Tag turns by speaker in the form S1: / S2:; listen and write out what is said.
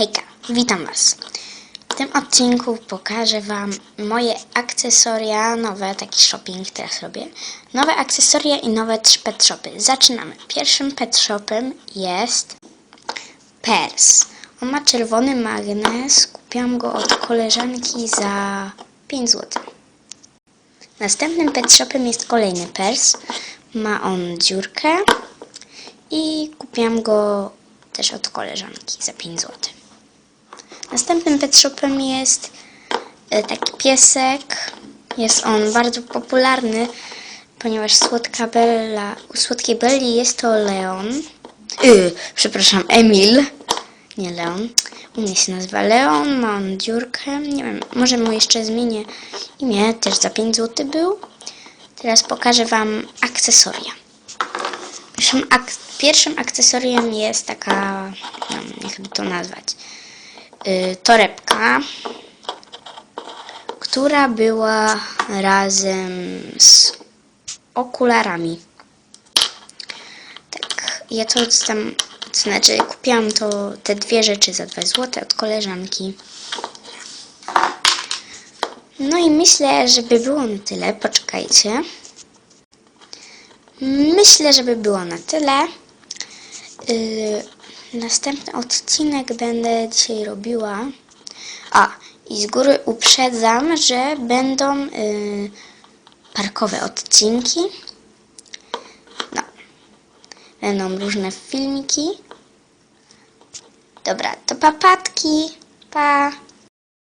S1: Hejka, witam Was. W tym odcinku pokażę Wam moje akcesoria nowe, taki shopping teraz robię. Nowe akcesoria i nowe pet shopy. Zaczynamy. Pierwszym pet shopem jest Pers. On ma czerwony magnes. Kupiłam go od koleżanki za 5 zł. Następnym pet shopem jest kolejny pers. Ma on dziurkę i kupiłam go też od koleżanki za 5 zł. Następnym pet shopem jest e, taki piesek. Jest on bardzo popularny, ponieważ słodka Bella, u słodkiej Belli jest to Leon. Yy, przepraszam, Emil. Nie Leon. U mnie się nazywa Leon, ma on dziurkę. Nie wiem, może mu jeszcze zmienię imię, też za 5 zł był. Teraz pokażę Wam akcesoria. Pierwszym, ak- pierwszym akcesoriem jest taka, no, by to nazwać, torebka, która była razem z okularami. Tak, ja to tam, to znaczy kupiłam to, te dwie rzeczy za 2 zł od koleżanki. No i myślę, żeby było na tyle. Poczekajcie. Myślę, żeby było na tyle. Yy, następny odcinek będę dzisiaj robiła. A, i z góry uprzedzam, że będą yy, parkowe odcinki. No. Będą różne filmiki. Dobra, to papatki. Pa.